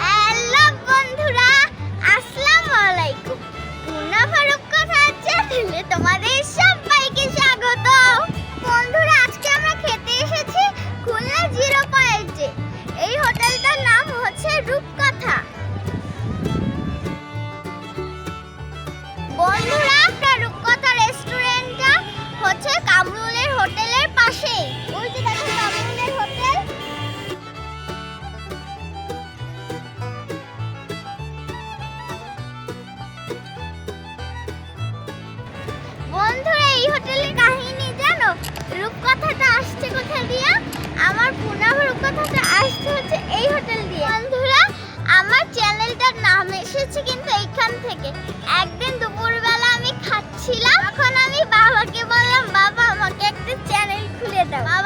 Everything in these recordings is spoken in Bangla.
হ্যালো বন্ধুরা আসসালামু আলাইকুম। মুন্না ফারুক কথা চ্যানেলে তোমাদের সবাইকে কোথা দিয়ে আমার পুনাভ কথাটা আসতে হচ্ছে এই হোটেল দিয়ে। বন্ধুরা, আমার চ্যানেলটার নাম এসেছে কিন্তু এইখান থেকে। একদিন দুপুরবেলা আমি খাচ্ছিলাম তখন আমি বাবাকে বললাম, বাবা, আমাকে একটা চ্যানেল খুলে দাও।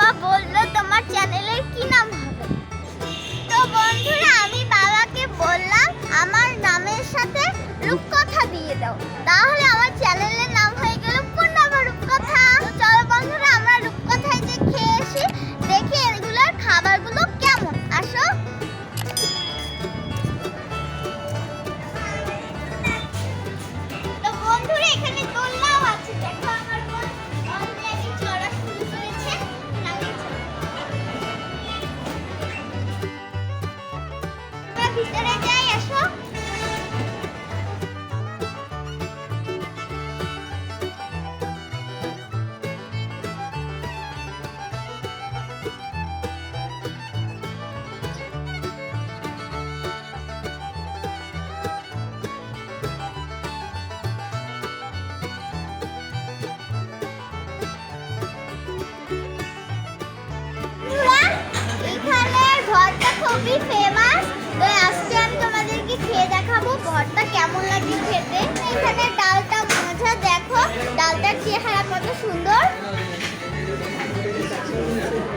কেমন লাগে খেতে? এখানে ডালটা মজা দেখো ডালটার চেহারা কত সুন্দর।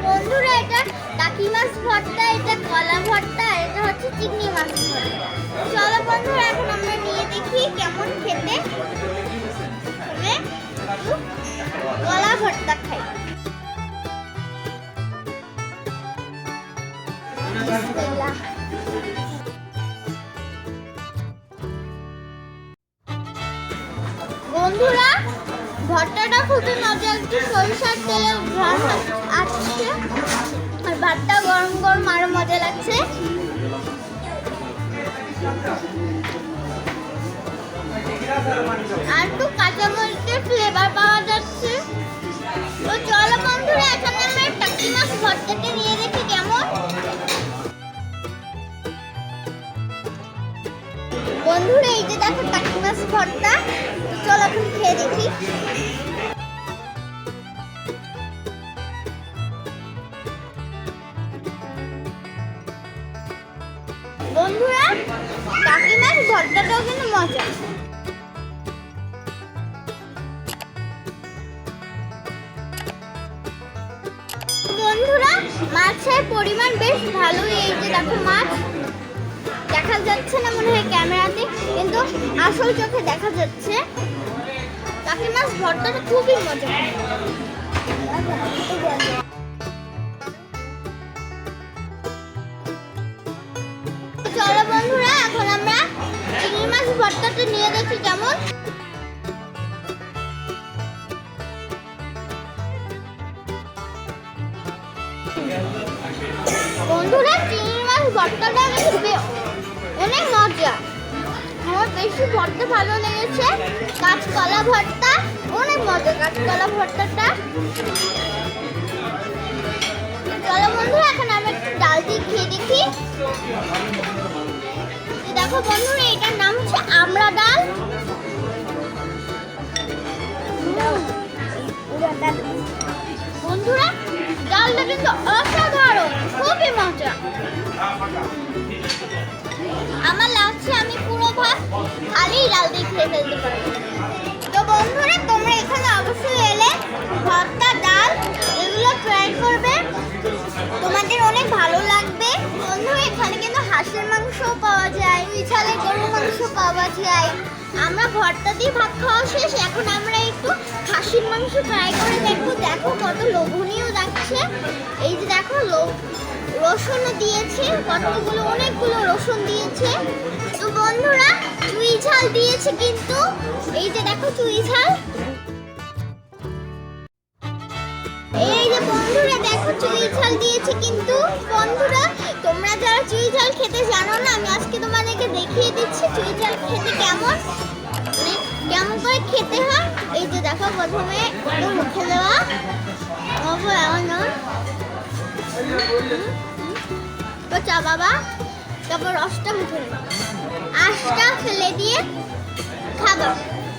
বন্ধুরা, এটা কাকি মাছ ভর্তা, এটা কলা ভর্তা এটা হচ্ছে চিংড়ি মাছ চলো বন্ধুরা, এখন আমরা নিয়ে দেখি কেমন খেতে। কলা ভর্তা খাই। বিসমিল্লাহ। বন্ধুরা, ভর্তাটা খুবই মজা একটু সরিষার তেলের ঘ্রাণ আসছে আর ভাতটা গরম গরম আরও মজা লাগছে। আর একটু কাঁচামরিচের ফ্লেভার পাওয়া যাচ্ছে। তো চলো বন্ধুরা, এখন আমরা টাকি মাছ ভর্তাটা নিয়ে দেখি কেমন। বন্ধুরা, এই যে দেখো টাকি মাছ ভর্তা। চলো এখন খেয়ে দেখি। বন্ধুরা টাকি মাছ ভর্তাটাও কিন্তু মজা। বন্ধুরা মাছের পরিমাণ বেশ ভালোই। এই যে দেখো মাছ, দেখা যাচ্ছে না মনে হয় ক্যামেরাতে, কিন্তু আসল চোখে দেখা যাচ্ছে। কাকি মাছ ভর্তাটা খুবই মজা চলো বন্ধুরা, এখন আমরা চিংড়ি মাছ ভর্তাটা নিয়ে দেখি কেমন। বন্ধুরা, চিংড়ি মাছ ভর্তাটা অনেক মজা আমার বেশি ভর্তা ভালো লেগেছে। কাঁচকলা ভর্তা, অনেক মজা কাঁচকলা ভর্তাটা। চলো বন্ধুরা এখন আমি একটু ডাল দিয়ে খেয়ে দেখি। দেখো বন্ধুরা এটার নাম হচ্ছে আমড়া ডাল। বন্ধুরা, ডালটা কিন্তু অসাধারণ, খুবই মজা। আমার লাগছে আমি খালি ডাল দিয়ে খেয়ে ফেলতে পারব তো বন্ধুরা, তোমরা এখানে অবশ্যই এলে ভর্তা, ডাল, এগুলো ট্রাই করবে। তোমাদের অনেক ভালো লাগবে। বন্ধুরা, এখানে কিন্তু হাঁসের মাংসও পাওয়া যায় বিছালে গরুর মাংস পাওয়া যায়। আমরা ভর্তা দিয়ে ভাত খাওয়া শেষ। এখন আমরা একটু খাসির মাংস ট্রাই করে দেখব। দেখো কত লোভনীয় লাগছে। এই যে দেখো লো- রসুনও দিয়েছে, কতগুলো, অনেকগুলো রসুন দিয়েছে। তো বন্ধুরা, চুই ঝাল দিয়েছে কিন্তু, এই যে দেখো চুই ঝাল। এই যে বন্ধুরা, দেখো চুই ঝাল দিয়েছে কিন্তু, বন্ধুরা, তোমরা যারা চুই ঝাল খেতে জানো না, আমি আজকে তোমাদেরকে দেখিয়ে দিচ্ছি চুই ঝাল খেতে কেমন। মানে কেমন করে খেতে হয়। এই যে দেখো প্রথমে মুখে দেওয়া। তো চা বাবা, তারপর রসটা মুখে আঁশটা ফেলে দিয়ে খাবার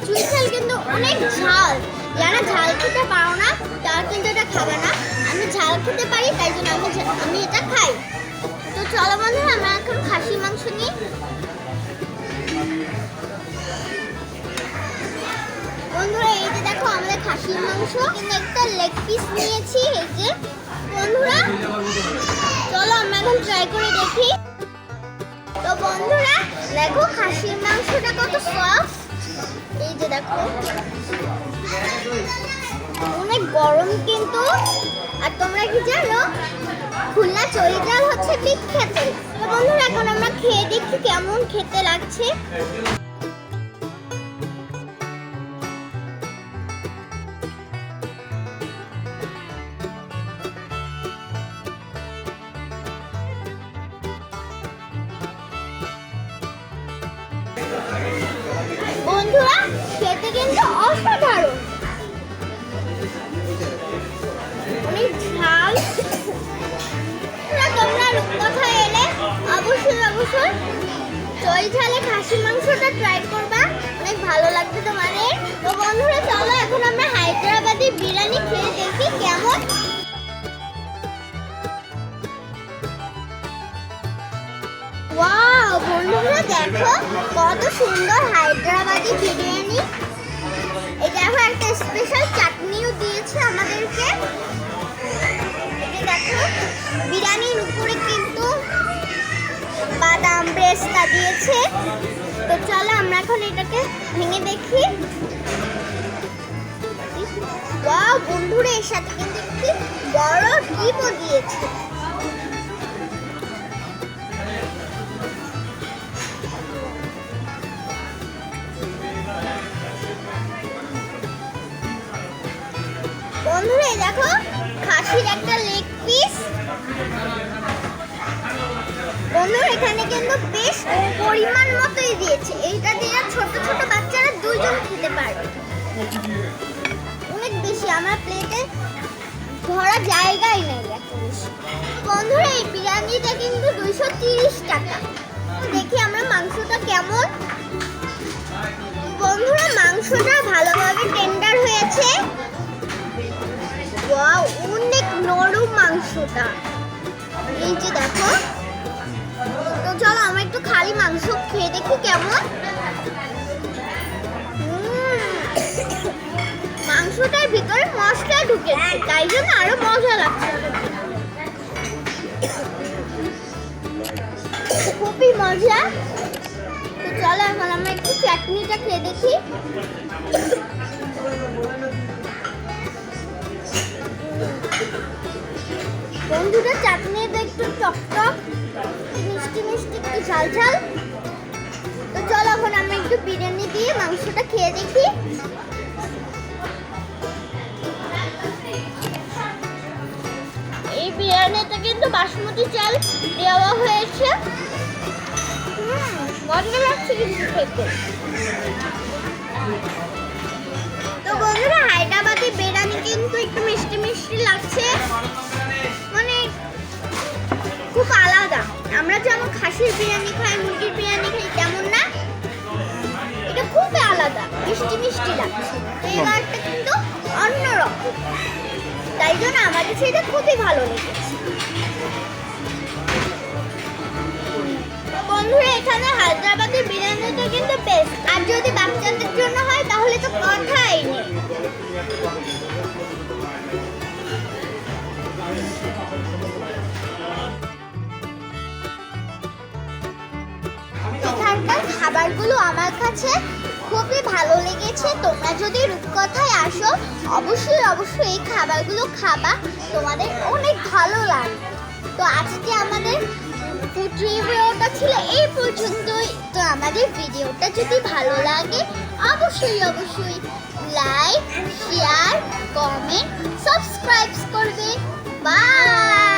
চুই ঝাল কিন্তু অনেক ঝাল। যারা ঝাল খেতে পারো না, তারা কিন্তু এটা খাবে না। আমি ঝাল খেতে পারি, তাই জন্য আমি আমি এটা খাই। তো চলো বন্ধুরা, আমরা এখন খাসি মাংস নিই। বন্ধুরা, এই যে দেখো আমাদের খাসির মাংস। কিন্তু একটা লেগ পিস নিয়েছি, এই যে। বন্ধুরা, চলো আমরা এখন ট্রাই করে দেখি। তো বন্ধুরা, দেখো খাসির মাংসটা কত সফট এই যে দেখো। অনেক গরম কিন্তু। আর তোমরা কি জানো, খুলনা চরিত্রাল হচ্ছে বিখ্যাত। বন্ধুরা, এখন আমরা খেয়ে দেখি কেমন খেতে লাগছে। মাংসটা ট্রাই করবা। অনেক ভালো লাগবে তোমাদের। তো বন্ধুরা, চলো এখন আমরা হায়দ্রাবাদি বিরিয়ানি খেয়ে দেখি কেমন। ওয়াও বন্ধুরা, দেখো কত সুন্দর হায়দ্রাবাদি বিরিয়ানি। এই দেখো, একটা স্পেশাল চাটনিও দিয়েছে আমাদেরকে। দেখো, বিরিয়ানির উপরে কিন্তু বাদাম ব্রেস্তা দিয়েছে। ভেঙে দেখি। ওয়াও, বন্ধুরা, এর সাথে কিন্তু একটি বড় ডিমও দিয়েছে। বন্ধুরা দেখো, খাসির একটা লেগ পিস বন্ধুরা, এখানে কিন্তু বেশ পরিমাণ মতোই দিয়েছে। এইটা দিয়ে ছোট ছোট বাচ্চারা দুইজন খেতে পারবে। অনেক বেশি, আমার প্লেটে ধরা জায়গাই নেই এত বেশি বন্ধুরা, এই বিরিয়ানিটা কিন্তু দুইশো তিরিশ টাকা। দেখি আমরা মাংসটা কেমন। বন্ধুরা, মাংসটা ভালোভাবে টেন্ডার হয়েছে। অনেক নরম মাংসটা। এই যে দেখো। চলো, আমরা একটু খালি মাংস খেয়ে দেখি কেমন। মাংসটার ভিতরে মশলা ঢুকেছে, তাই জন্য আরও মজা লাগছে। খুবই মজা। তো চলো, এখন আমরা একটু চাটনিটা খেয়ে দেখি। বন্ধুরা, চাটনিটা একটু একটু ঝাল ঝাল। তো চলো এখন আমরা একটু বিরিয়ানি দিয়ে মাংসটা খেয়ে দেখি। এই বিরিয়ানিতে কিন্তু বাসমতি চাল দেওয়া হয়েছে। লাগছে খেতে। তো বন্ধুরা, হায়দ্রাবাদি বিরিয়ানি কিন্তু একটু মিষ্টি মিষ্টি লাগছে। আমরা যেমন খাসির বিরিয়ানি খাই মুরগির বিরিয়ানি খাই তেমন না। এটা খুবই আলাদা মিষ্টি মিষ্টি লাগছে। এবারটা কিন্তু অন্যরকম। তাই জন্য আমার কাছে এটা খুবই ভালো লেগেছে। বন্ধুরা এখানে হায়দ্রাবাদের বিরিয়ানিটা কিন্তু বেস্ট আর যদি বাচ্চাদের জন্য হয় তাহলে তো কথাই নেই। খাবারগুলো আমার কাছে খুবই ভালো লেগেছে। তোমরা যদি রূপকথায় আসো, অবশ্যই অবশ্যই এই খাবারগুলো খাবা। তোমাদের অনেক ভালো লাগবে। তো আজকে আমাদের রিভিউটা ছিল এই পর্যন্তই। তো আমাদের ভিডিওটা যদি ভালো লাগে, অবশ্যই অবশ্যই লাইক শেয়ার কমেন্ট সাবস্ক্রাইব করবে। বাই